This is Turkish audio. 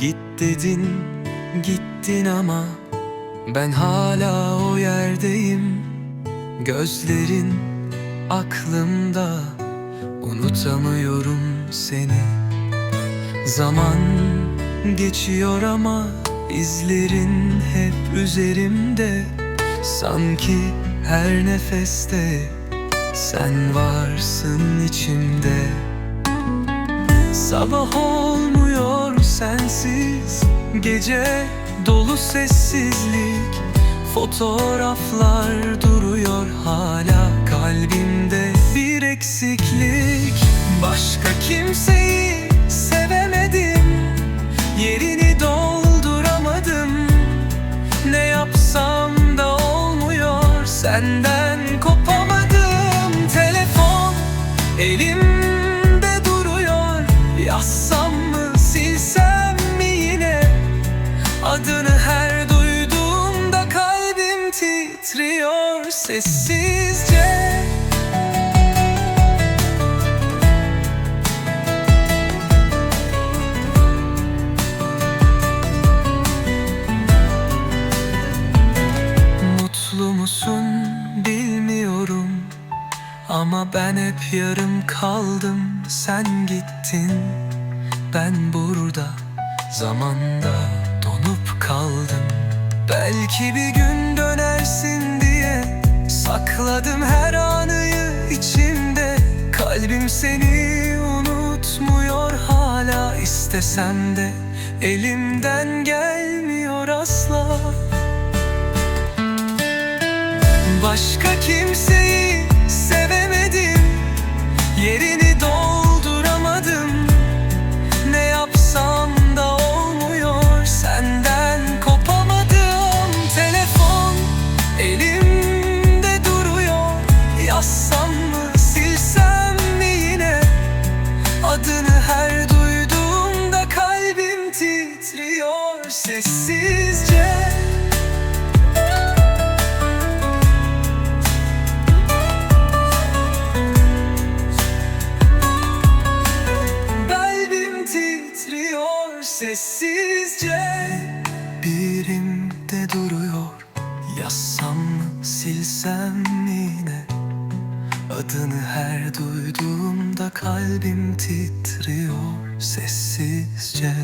Dönmedin gittin ama Ben hala o yerdeyim. Gözlerin aklımda Unutamıyorum seni. Zaman geçiyor ama izlerin hep üzerimde. Sanki her nefeste sen varsın içimde. Sabah olmuyor sensiz. Gece dolu sessizlik. Fotoğraflar duruyor hala Kalbimde bir eksiklik. Başka kimseyi sevemedim. Yerini dolduramadım. Ne yapsam da olmuyor. Senden kopamadım. Telefon elimde duruyor. Yazsam titriyor sessizce. Mutlu musun bilmiyorum Ama ben hep yarım kaldım. Sen gittin Ben burada Zamanda donup kaldım. Belki bir gün dönersin diye Sakladım her anıyı içimde. Kalbim seni unutmuyor hala istesem de Elimden gelmiyor asla. Başka kimseyi titriyor sessizce. Kalbim titriyor sessizce. Birimde duruyor. Yazsam silsem yine. Adını her duyduğumda kalbim titriyor sessizce